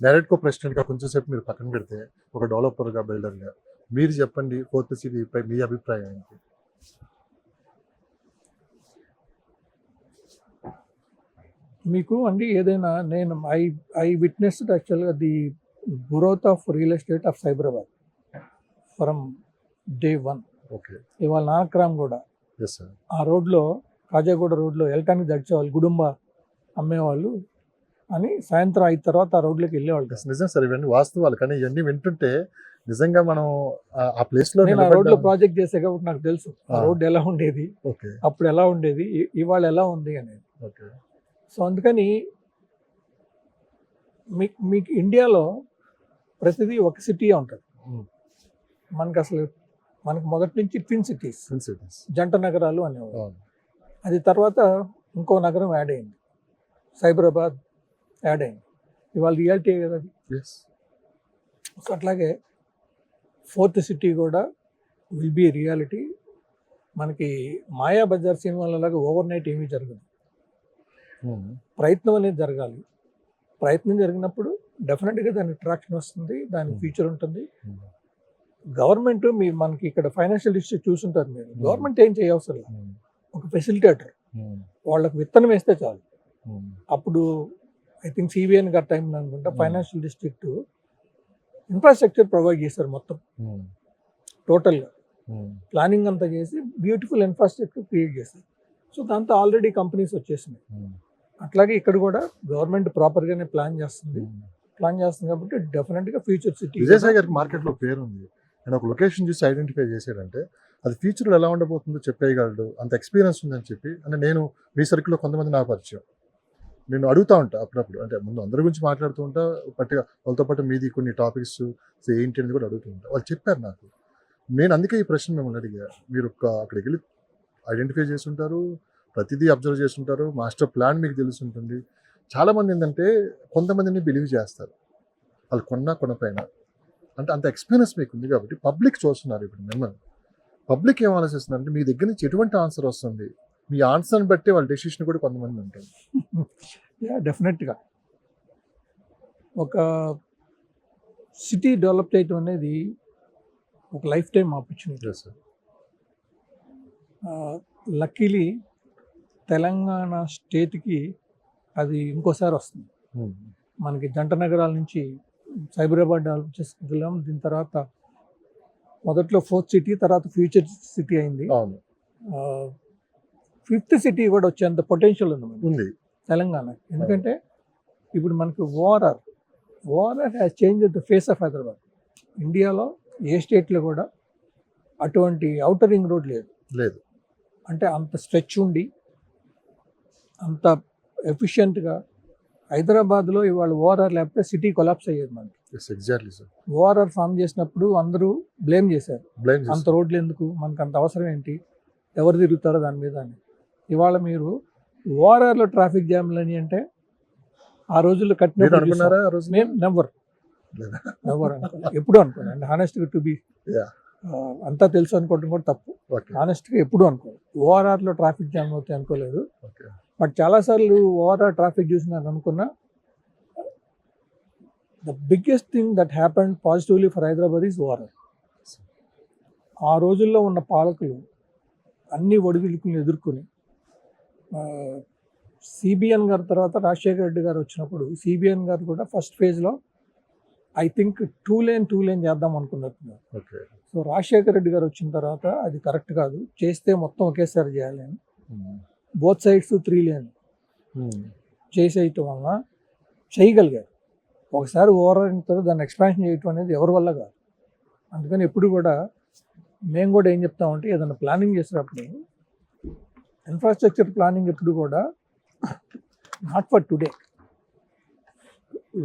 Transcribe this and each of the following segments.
నెరెట్కో ప్రెసిడెంట్గా కొంచెం సేపు మీరు పక్కన పెడితే ఒక డెవలపర్గా బిల్డర్గా మీరు చెప్పండి ఫోర్త్ సిటీపై మీ అభిప్రాయం ఏంటి? మీకు అండి ఏదైనా నేను ఐ ఐ విట్నెస్డ్ యాక్చువల్గా the growth of real estate of Cyberabad from day one okay ఇవాళ నానక్రామ్ కూడా. ఆ రోడ్లో కాజాగూడ రోడ్లో వెళ్ళటానికి దడిచేవాళ్ళు గుడుంబ అమ్మేవాళ్ళు అని సాయంత్రం అయిన తర్వాత ఆ రోడ్లోకి వెళ్ళేవాళ్ళు నిజం సార్ ఇవన్నీ వాస్తవాలు కానీ ఇవన్నీ వింటుంటే నిజంగా మనం ఆ- ప్లేస్లో నేను ఆ రోడ్లో. ప్రాజెక్ట్ చేసే కాబట్టి నాకు తెలుసు ఆ. రోడ్డు ఎలా ఉండేది అప్పుడు ఎలా ఉండేది ఇవాళ ఎలా ఉంది అనేది సో అందుకని మీకు ఇండియాలో ప్రతిదీ ఒక సిటీ ఉంటుంది. మనకు అసలు మనకు మొదటి నుంచి ట్విన్ సిటీస్ cities. జంట నగరాలు అవును. అది తర్వాత ఇంకో నగరం యాడ్ అయింది సైబరాబాద్ యాడ్ అయింది ఇవాళ రియాలిటీ కదా అది. సో అట్లాగే ఫోర్త్ సిటీ కూడా విల్ బి రియాలిటీ మనకి మాయా బజార్ సినిమాలలాగా ఓవర్ నైట్ ఏమీ జరగదు Hmm. ప్రయత్నం అనేది జరగాలి ప్రయత్నం జరిగినప్పుడు డెఫినెట్గా దానికి ట్రాక్షన్ వస్తుంది Hmm. ఫ్యూచర్ ఉంటుంది Hmm. గవర్నమెంట్ మీ మనకి ఇక్కడ ఫైనాన్షియల్ డిస్ట్రిక్ట్ చూసుంటారు మీరు Hmm. గవర్నమెంట్ ఏం చేయవసరం. Hmm. ఒక ఫెసిలిటేటర్ Hmm. వాళ్ళకి విత్తనం వేస్తే చాలు Hmm. అప్పుడు ఐ థింక్ సిబిఎన్ గారి టైం అనుకుంటా Hmm. Financial district infrastructure provide చేశారు మొత్తం Hmm. టోటల్గా Hmm. ప్లానింగ్ అంతా చేసి బ్యూటిఫుల్ ఇన్ఫ్రాస్ట్రక్చర్ క్రియేట్ చేశారు సో దాంతో ఆల్రెడీ కంపెనీస్ వచ్చేసినాయి Hmm. అట్లాగే ఇక్కడ కూడా గవర్నమెంట్ ప్రాపర్గానే ప్లాన్ చేస్తుంది Hmm. ప్లాన్ చేస్తుంది కాబట్టి డెఫినెట్గా ఫ్యూచర్ సిటీ విజయసాయి గారికి మార్కెట్లో పేరు ఉంది ఆయన ఒక లొకేషన్ చూసి ఐడెంటిఫై చేశాడంటే అది ఫ్యూచర్ ఎలా ఉండబోతుందో చెప్పేయగలడు అంత ఎక్స్పీరియన్స్ ఉందని చెప్పి అంటే నేను మీ సర్కిల్లో కొంతమంది నాకు పరిచయం నేను అడుగుతా ఉంటా అప్పుడప్పుడు. అంటే ముందు అందరి గురించి మాట్లాడుతూ ఉంటా పట్టిగా వాళ్ళతో పాటు మీది కొన్ని టాపిక్స్ ఏంటి అనేది కూడా అడుగుతూ ఉంటా. వాళ్ళు చెప్పారు నాకు. నేను అందుకే ఈ ప్రశ్న మిమ్మల్ని అడిగా. మీరు ఒక అక్కడికి వెళ్ళి ఐడెంటిఫై చేసి ఉంటారు ప్రతిదీ అబ్జర్వ్ చేసి ఉంటారు మాస్టర్ ప్లాన్ మీకు తెలిసి ఉంటుంది. చాలామంది ఏంటంటే కొంతమందిని బిలీవ్ చేస్తారు. వాళ్ళు కొన్నా కొనపైన అంటే అంత ఎక్స్పీరియన్స్ మీకు ఉంది కాబట్టి పబ్లిక్ చూస్తున్నారు ఇప్పుడు మిమ్మల్ని. పబ్లిక్ ఏం ఆలోచిస్తున్నారు అంటే మీ దగ్గర నుంచి ఎటువంటి ఆన్సర్ వస్తుంది? మీ ఆన్సర్ని బట్టి వాళ్ళ డెసిషన్ కూడా కొంతమంది ఉంటుంది డెఫినెట్గా ఒక సిటీ డెవలప్ చేయటం అనేది ఒక lifetime opportunity luckily Telangana స్టేట్కి అది ఇంకోసారి వస్తుంది. మనకి జంట నగరాల నుంచి సైబరాబాద్ డెవలప్ చేసుకుంటున్నాం. దీని తర్వాత మొదట్లో ఫోర్త్ సిటీ తర్వాత ఫ్యూచర్ సిటీ అయింది. ఫిఫ్త్ సిటీ కూడా వచ్చేంత పొటెన్షియల్ ఉంది ఉంది. తెలంగాణ. ఎందుకంటే ఇప్పుడు మనకి ORR ORR has change the face of Hyderabad ఇండియాలో ఏ స్టేట్లో కూడా అటువంటి అవుటర్ రింగ్ రోడ్ లేదు. లేదు. అంటే అంత స్ట్రెచ్ ఉండి అంత ఎఫిషియెంట్గా హైదరాబాద్లో ఇవాళ ఓఆర్ఆర్ లేకపోతే సిటీ కొలాప్స్ అయ్యేది మనకి. ఎగ్జాక్ట్లీ సార్ ఓఆర్ఆర్ ఫామ్ చేసినప్పుడు అందరూ బ్లేమ్ చేశారు. బ్లైమ్ అంత రోడ్లు ఎందుకు? మనకు అంత అవసరం ఏంటి? ఎవరు తిరుగుతారో దాని మీద అని. ఇవాళ మీరు ఓఆర్ఆర్లో ట్రాఫిక్ జామ్లు అని అంటే ఆ రోజుల్లో మీరు కట్టిన అనుకున్నారా ఆ రోజు ఎప్పుడు అండ్ హానెస్ట్గా టు బి. అంతా తెలుసు అనుకోవడం కూడా తప్పు. హానెస్ట్గా ఎప్పుడు అనుకోలేదు. ఓఆర్ఆర్లో ట్రాఫిక్ జామ్ అవుతాయి అనుకోలేదు. బట్ చాలాసార్లు ఓఆర్ఆర్ ట్రాఫిక్ చూసి నాకు అనుకున్నా the biggest thing that happened positively for Hyderabad is ORR ఆ రోజుల్లో ఉన్న పాలకులు అన్ని ఒడిదుడుకులను ఎదుర్కొని సిబిఎన్ గారి తర్వాత రాజశేఖర రెడ్డి గారు వచ్చినప్పుడు సిబిఎన్ గారు కూడా ఫస్ట్ ఫేజ్లో I think two lane two lane చేద్దాం అనుకున్నట్టున్నారు. ఓకే. సో రాజశేఖర రెడ్డి గారు వచ్చిన తర్వాత అది కరెక్ట్ కాదు. చేస్తే మొత్తం ఒకేసారి చేయాలి అని. బోత్ సైడ్స్ త్రీ లేన్ చేసేయటం వలన చేయగలిగారు. ఒకసారి ఓవర్ అయిన తర్వాత దాన్ని ఎక్స్పాన్షన్ చేయటం అనేది ఎవరి వల్ల కాదు. అందుకని ఎప్పుడు కూడా మేము కూడా ఏం చెప్తామంటే ఏదైనా ప్లానింగ్ చేసేటప్పుడు ఇన్ఫ్రాస్ట్రక్చర్ ప్లానింగ్ ఎప్పుడు కూడా నాట్ ఫర్ టుడే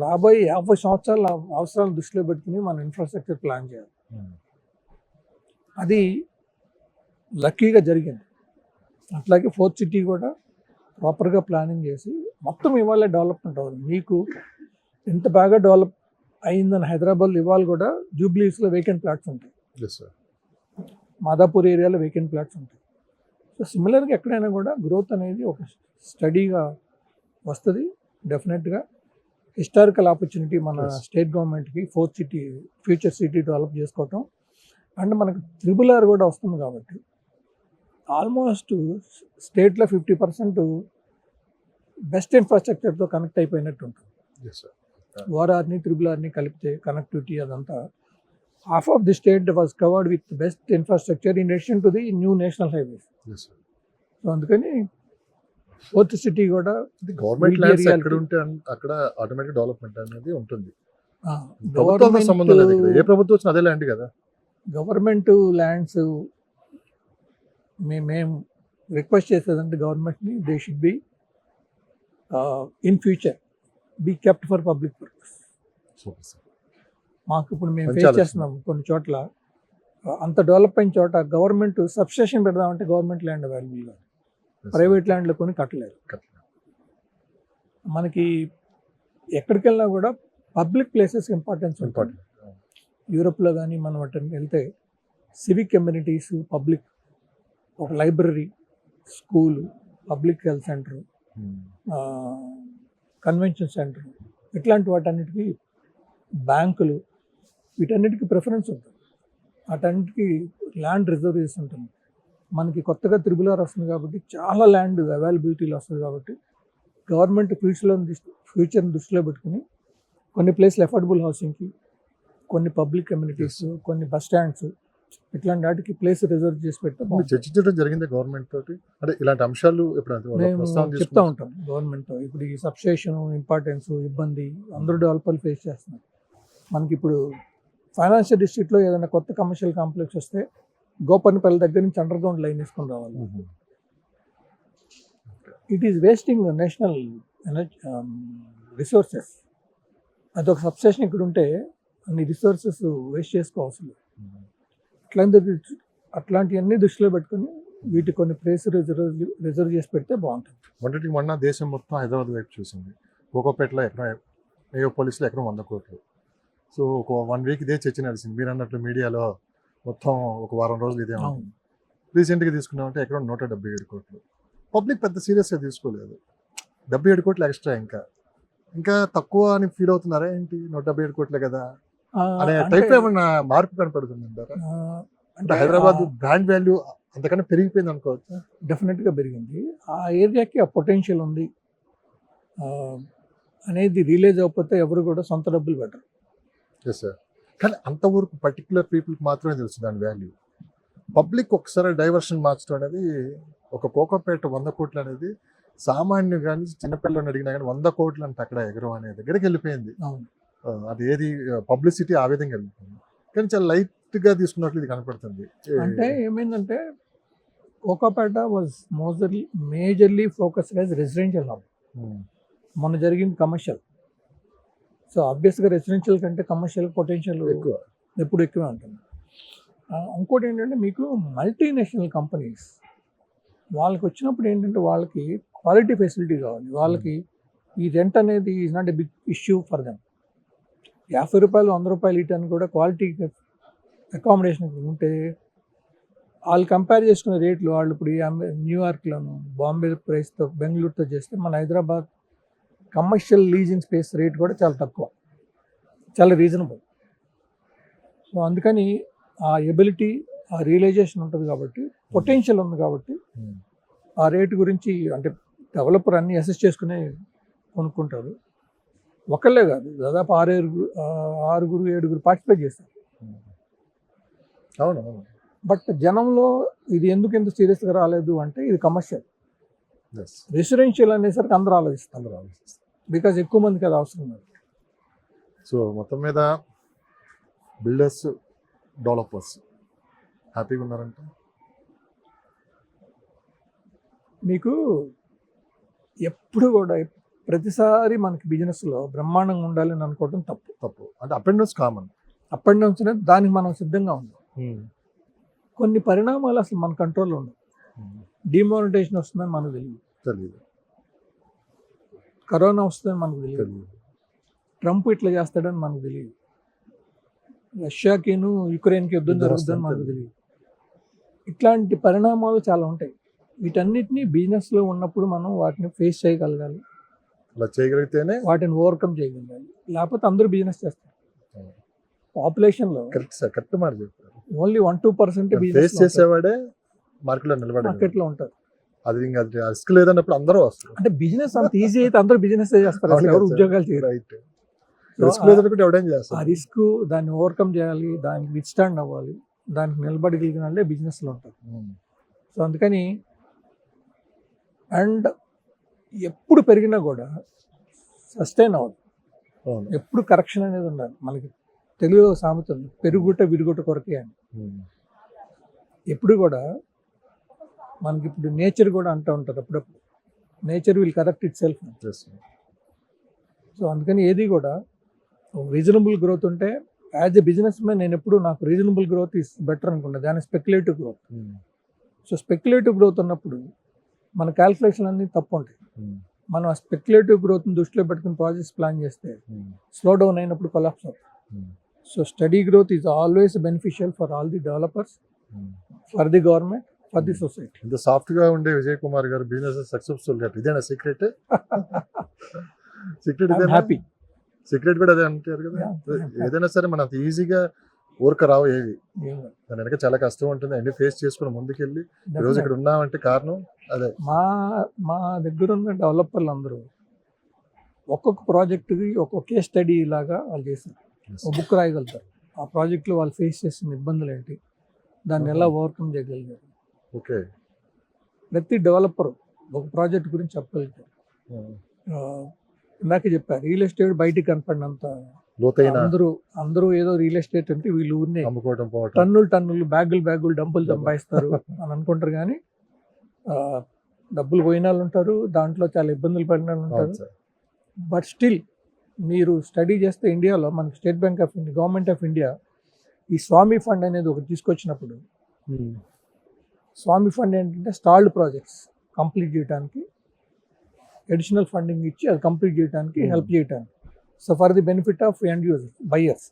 రాబోయే యాభై సంవత్సరాల అవసరాలను దృష్టిలో పెట్టుకుని మనం ఇన్ఫ్రాస్ట్రక్చర్ ప్లాన్ చేయాలి. అది లక్కీగా జరిగింది. అట్లాగే ఫోర్త్ సిటీ కూడా ప్రాపర్గా ప్లానింగ్ చేసి మొత్తం ఇవాళ డెవలప్మెంట్ అవుతుంది మీకు ఎంత బాగా డెవలప్ అయిందని హైదరాబాద్ ఇవాళ కూడా జూబ్లీస్లో వేకెంట్ ప్లాట్స్ ఉంటాయి. మాదాపూర్ ఏరియాలో వేకెంట్ ప్లాట్స్ ఉంటాయి. సో సిమిలర్గా ఎక్కడైనా కూడా గ్రోత్ అనేది ఒక స్టడీగా వస్తుంది. డెఫినెట్గా హిస్టారికల్ ఆపర్చునిటీ మన. స్టేట్ గవర్నమెంట్కి fourth city future city develop చేసుకోవటం. అండ్ మనకు త్రిబుల్ ఆర్ కూడా వస్తుంది కాబట్టి. ఆల్మోస్ట్ స్టేట్లో ఫిఫ్టీ పర్సెంట్ బెస్ట్ ఇన్ఫ్రాస్ట్రక్చర్తో కనెక్ట్ అయిపోయినట్టు ఉంటుంది. ఓఆర్ఆర్ని త్రిబుల్ ఆర్ని కలిపితే కనెక్టివిటీ అదంతా half of the state was covered with best infrastructure in addition to the new national highways yes sir so అందుకని ఫోర్త్ సిటీ కూడా గవర్నమెంట్ ల్యాండ్స్. ఎక్కడ ఉంటే అక్కడ ఆటోమేటిక్ డెవలప్మెంట్ అనేది ఉంటుంది. సంబంధం లేదు ఇక్కడ. ఏ ప్రభుత్వం వచ్చినా అదే ల్యాండ్ కదా. గవర్నమెంట్ ల్యాండ్స్ మేము రిక్వెస్ట్ చేసేదంటే గవర్నమెంట్ని they should be in future be kept for public purpose super sir మాకు ఇప్పుడు మేము ఫేస్. చేస్తున్నాం కొన్ని చోట్ల. అంత డెవలప్ అయిన చోట గవర్నమెంట్ సబ్స్టేషన్ పెడదామంటే గవర్నమెంట్ ల్యాండ్ అవైలబుల్ కాదు. ప్రైవేట్ ల్యాండ్లో కొని కట్టలేరు. మనకి ఎక్కడికి వెళ్ళినా కూడా పబ్లిక్ ప్లేసెస్ ఇంపార్టెన్స్ ఇంపార్టెంట్. యూరోప్లో కానీ మనం అటు వెళ్తే సివిక్ కమ్యూనిటీస్ పబ్లిక్ ఒక library school public health centre convention centre ఇట్లాంటి వాటన్నిటికీ బ్యాంకులు వీటన్నిటికీ ప్రిఫరెన్స్ ఉంటుంది. వాటన్నిటికీ ల్యాండ్ రిజర్వేషన్ ఉంటుంది. మనకి కొత్తగా త్రిబుల్ ఆర్ వస్తుంది కాబట్టి చాలా ల్యాండ్ అవైలబిలిటీలో వస్తుంది కాబట్టి గవర్నమెంట్ ఫ్యూచర్లో ఫ్యూచర్ని దృష్టిలో పెట్టుకుని కొన్ని ప్లేస్లు అఫోర్డబుల్ హౌసింగ్కి కొన్ని పబ్లిక్ కమ్యూనిటీస్ కొన్ని బస్ స్టాండ్స్ ఇట్లాంటి వాటికి ప్లేస్ రిజర్వ్ చేసి బాగుంటుంది. చర్చించడం జరిగిందే గవర్నమెంట్ తోటి. అంటే ఇలాంటి అంశాలు మేము చెప్తా ఉంటాం గవర్నమెంట్ ఇప్పుడు ఈ సబ్స్టేషన్ ఇంపార్టెన్స్ ఇబ్బంది అందరూ డెవలపర్లు ఫేస్ చేస్తున్నారు. మనకి ఇప్పుడు ఫైనాన్షియల్ డిస్ట్రిక్ట్లో ఏదైనా కొత్త కమర్షియల్ కాంప్లెక్స్ వస్తే గోపన్నపల్లి దగ్గర నుంచి అండర్ గ్రౌండ్ లైన్ వేసుకొని రావాలి. It is wasting national energy resources అదొక సబ్స్టేషన్ ఇక్కడ ఉంటే అన్ని రిసోర్సెస్ వేస్ట్ చేసుకోవాల్సి అట్లాంటి అట్లాంటివన్నీ దృష్టిలో పెట్టుకొని వీటి కొన్ని ప్లేస్ రిజర్వ్ రిజర్వ్ చేసి పెడితే బాగుంటుంది. మొన్నటికి మొన్న దేశం మొత్తం హైదరాబాద్ వైపు చూసింది. కోకోపేటలో ఎకరం మేయో పోలీసులు ఎకరం వంద కోట్లు. సో ఒక వన్ వీక్ ఇదే చర్చ నడిచింది. మీరు అన్నట్లు మీడియాలో మొత్తం ఒక వారం రోజులు ఇదే ఉంటుంది. రీసెంట్గా తీసుకున్నామంటే ఎకరం నూట డెబ్బై ఏడు కోట్లు. పబ్లిక్ పెద్ద సీరియస్గా తీసుకోలేదు. డెబ్బై ఏడు కోట్లు ఎక్స్ట్రా ఇంకా. ఇంకా తక్కువ అని ఫీల్ అవుతున్నారా ఏంటి? నూట డెబ్బై ఏడు కోట్లే కదా. అనే టైప్ ఏమన్నా మార్పు కనపడుతుంది అంటారా? అంటే హైదరాబాద్ బ్రాండ్ వాల్యూ అంతకన్నా పెరిగిపోయింది అనుకోవచ్చు? డెఫినెట్గా పెరిగింది. ఆ ఏరియాకి ఆ పొటెన్షియల్ ఉంది. అనేది రిలీజ్ అవ్వకపోతే ఎవరు కూడా సొంత డబ్బులు పెట్టరు. ఎస్ సార్ కానీ అంతవరకు పర్టికులర్ పీపుల్కి మాత్రమే తెలుసు దాని వాల్యూ పబ్లిక్ ఒకసారి డైవర్షన్ మార్చడం అనేది ఒక కోకోపేట వంద కోట్లు అనేది సామాన్యుడు కానీ చిన్నపిల్లని అడిగినా కానీ వంద కోట్లు అంటే అక్కడ ఎగరం అనే దగ్గరికి వెళ్ళిపోయింది. అది ఏది పబ్లిసిటీ ఆ విధంగా వెళ్ళిపోయింది. కానీ చాలా లైట్గా తీసుకున్నట్లు ఇది కనపడుతుంది. అంటే ఏమైందంటే Kokapet was majorly majorly focused as residential hub మొన్న జరిగింది కమర్షియల్ సో ఆబ్వియస్గా రెసిడెన్షియల్ కంటే కమర్షియల్ పొటెన్షియల్ ఎక్కువ. ఎప్పుడు ఎక్కువే ఉంటుంది. ఇంకోటి ఏంటంటే మీకు మల్టీనేషనల్ కంపెనీస్ వాళ్ళకి వచ్చినప్పుడు ఏంటంటే వాళ్ళకి క్వాలిటీ ఫెసిలిటీ కావాలి. వాళ్ళకి ఈ రెంట్ అనేది is not a big issue for them యాభై రూపాయలు వంద రూపాయలు ఇటని కూడా క్వాలిటీ అకామిడేషన్ ఉంటే వాళ్ళు కంపేర్ చేసుకునే రేట్లు వాళ్ళు ఇప్పుడు న్యూయార్క్లోను బాంబే ప్రైస్తో బెంగళూరుతో చేస్తే మన Hyderabad commercial leasing space rate కూడా చాలా తక్కువ. చాలా రీజనబుల్ సో అందుకని ఆ ఎబిలిటీ ఆ రియలైజేషన్ ఉంటుంది కాబట్టి పొటెన్షియల్ ఉంది కాబట్టి ఉమ్, ఆ రేటు గురించి అంటే డెవలపర్ అన్ని అసెస్ చేసుకునే కొనుక్కుంటారు. ఒకళ్ళే కాదు దాదాపు ఆరేరుగురు ఆ, ఆరుగురు ఏడుగురు పార్టిసిపేట్ చేస్తారు. ఉమ్. అవును బట్ జనంలో ఇది ఎందుకు ఎంత సీరియస్గా రాలేదు అంటే ఇది కమర్షియల్ రెసిడెన్షియల్ అనేసరికి అందరూ ఆలోచిస్తారు. అందరూ ఆలోచిస్తారు. బికాజ్ ఎక్కువ మందికి అది అవసరం లేదు సో మొత్తం మీద బిల్డర్స్ డెవలపర్స్ హ్యాపీగా ఉన్నారంటే? మీకు ఎప్పుడు కూడా ప్రతిసారి మనకి బిజినెస్లో బ్రహ్మాండంగా ఉండాలని అనుకోవడం తప్పు. తప్పు. అంటే up and downs common. Up and downs అనేది దానికి మనం సిద్ధంగా ఉన్నాం. కొన్ని పరిణామాలు అసలు మన కంట్రోల్లో ఉండవు. డిమానిటైజేషన్ వస్తుందని మనకు తెలియదు. తెలియదు. కరోనా వస్తుందని మనకు తెలియదు. ట్రంప్ ఇట్లా చేస్తాడని మనకు తెలియదు. రష్యాకిను యుక్రెయిన్కి యుద్ధం జరుగుతుందని మనకు తెలియదు. ఇట్లాంటి పరిణామాలు చాలా ఉంటాయి. వీటన్నిటిని బిజినెస్లో ఉన్నప్పుడు మనం వాటిని ఫేస్ చేయగలగాలి. అలా చేయగలిగితేనే వాటిని ఓవర్కమ్ చేయగలగాలి. లేకపోతే అందరూ బిజినెస్ చేస్తారు. పాపులేషన్లో. కరెక్ట్ సార్ కరెక్ట్ మాట చెప్పారు. Only one two percent business చేసేవాడే మార్కెట్లో నిలబడాలి మార్కెట్లో ఉంటారు. అది ఇంకా అది రిస్క్ లేదన్నప్పుడు అందరూ వస్తారు. అంటే బిజినెస్ అంత ఈజీ అయితే అందరూ బిజినెస్ చేస్తారు. అసలు ఎవరు ఉద్యోగాలు చేయరు. రైట్ రిస్క్ ఆ- లేదనుకుంటే ఎవడేం ఆ చేస్తారు రిస్క్ దాన్ని ఓవర్కమ్ చేయాలి దానికి విత్స్టాండ్ అవ్వాలి దానికి నిలబడగలిగిన వాళ్ళే బిజినెస్లో ఉంటారు. సో అందుకని అండ్ ఎప్పుడు పెరిగినా కూడా సస్టైన్ అవ్వదు. ఎప్పుడు కరెక్షన్ అనేది ఉండాలి మనకి తెలుగులో ఒక సామెత ఉంది పెరుగుట విరుగుట కొరకే అని. ఉమ్. ఎప్పుడు కూడా మనకి ఇప్పుడు నేచర్ కూడా అంటూ ఉంటారు అప్పుడప్పుడు nature will correct itself. So అందుకని ఏది కూడా రీజనబుల్ గ్రోత్ ఉంటే యాజ్ ఎ బిజినెస్ మ్యాన్ నేను ఎప్పుడు నాకు రీజనబుల్ గ్రోత్ ఇస్ బెటర్ అనుకుంటా దాని speculative growth. So speculative growth ఉన్నప్పుడు మన క్యాల్కులేషన్ అన్ని తప్పు ఉంటాయి ఉమ్. మనం ఆ స్పెక్యులేటివ్ గ్రోత్ని దృష్టిలో పెట్టుకుని ప్రాజెక్ట్స్ ప్లాన్ చేస్తే ఉమ్. స్లో డౌన్ అయినప్పుడు కొలాప్స్ అవుతుంది. So steady growth is always beneficial for all the developers. For the government for the society ఇంత సాఫ్ట్గా ఉండే విజయ్ కుమార్ గారు బిజినెస్ సక్సెస్ఫుల్గా ఇదేనా సీక్రెట్ సీక్రెట్ ఇదేనా? హ్యాపీ సీక్రెట్ కూడా అదే అంటారు కదా. ఏదైనా సరే మనం అంత ఈజీగా ఊరక రావు ఏవి. దాని వెనక చాలా కష్టం ఉంటుంది. అన్ని ఫేస్ చేసుకుని ముందుకెళ్ళి ఈ రోజు ఇక్కడ ఉన్నామంటే కారణం అదే. మా మా దగ్గర ఉన్న డెవలపర్లు అందరూ ఒక్కొక్క ప్రాజెక్టుకి ఒక్కొక్క కేస్ స్టడీ లాగా వాళ్ళు చేశారు ఒక బుక్ రాయగలుగుతారు. ఆ ప్రాజెక్ట్లో వాళ్ళు ఫేస్ చేసిన ఇబ్బందులు ఏంటి? దాన్ని ఎలా ఓవర్కమ్ చేయగలిగారు? ఓకే. ప్రతి డెవలపర్ ఒక ప్రాజెక్ట్ గురించి చెప్పగలుగుతారు ఇందాకే చెప్పారు రియల్ ఎస్టేట్ బయటికి కనపడినంత లోతైన అందరూ అందరూ ఏదో రియల్ ఎస్టేట్ అంటే వీళ్ళు ఊరినే టన్నులు టన్నులు బ్యాగులు బ్యాగులు డబ్బులు సంపాదిస్తారు అని అనుకుంటారు కానీ డబ్బులు పోయిన వాళ్ళు ఉంటారు దాంట్లో చాలా ఇబ్బందులు పడిన వాళ్ళు ఉంటారు. బట్ స్టిల్ మీరు స్టడీ చేస్తే ఇండియాలో మనకి State Bank of India government of India ఈ స్వామి ఫండ్ అనేది ఒకటి తీసుకొచ్చినప్పుడు స్వామి ఫండ్ ఏంటంటే స్టాల్డ్ ప్రాజెక్ట్స్ కంప్లీట్ చేయడానికి అడిషనల్ ఫండింగ్ ఇచ్చి అది కంప్లీట్ చేయడానికి Hmm. హెల్ప్ చేయడానికి so for the benefit of end users buyers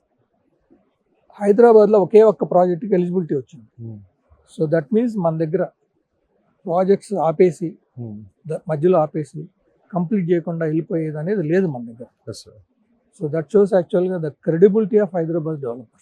హైదరాబాద్లో ఒకే ఒక్క ప్రాజెక్ట్కి ఎలిజిబిలిటీ వచ్చింది. సో దట్ మీన్స్ మన దగ్గర ప్రాజెక్ట్స్ ఆపేసి ద- మధ్యలో ఆపేసి కంప్లీట్ చేయకుండా వెళ్ళిపోయేది అనేది లేదు మన దగ్గర. సో దట్ షోస్ యాక్చువల్గా the credibility of Hyderabad developers